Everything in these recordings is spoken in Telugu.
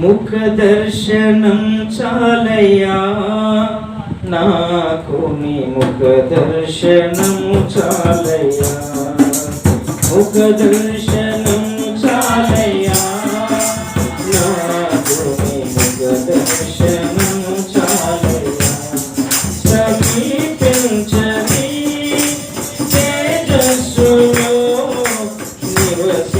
ముఖ దర్శనం చాలయ్యా. నాకు నీ ముఖ దర్శనం చాలయ్యా. ముఖ దర్శనం చాలయ్యా. నాకు నీ ముఖ దర్శనం చాలయ్యా. సమీపించని తేజస్సులో నివసి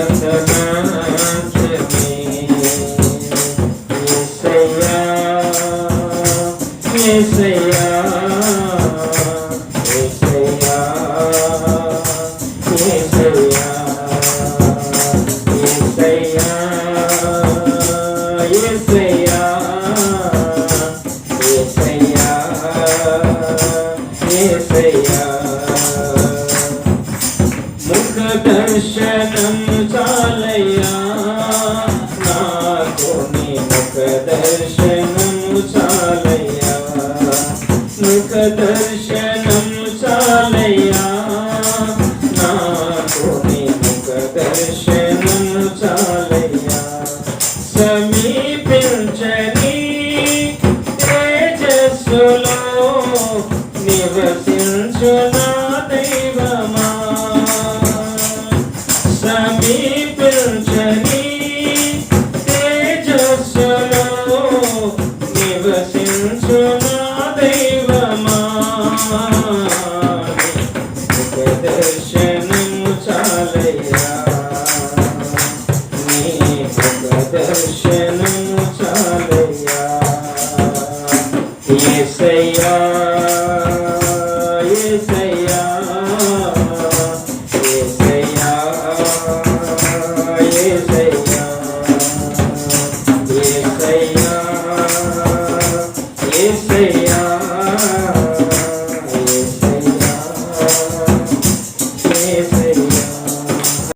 ఉన్నత ముఖ చాలయ్యా. ముఖ దర్శనం చాలయ్యా. నాకు నీ ముఖ దర్శనం చాలయ్యా. సమీపించని తేజస్సులో నివసించు నా దైవమా. సమీ నివసించు దర్శనము చాలయ్యా. నీ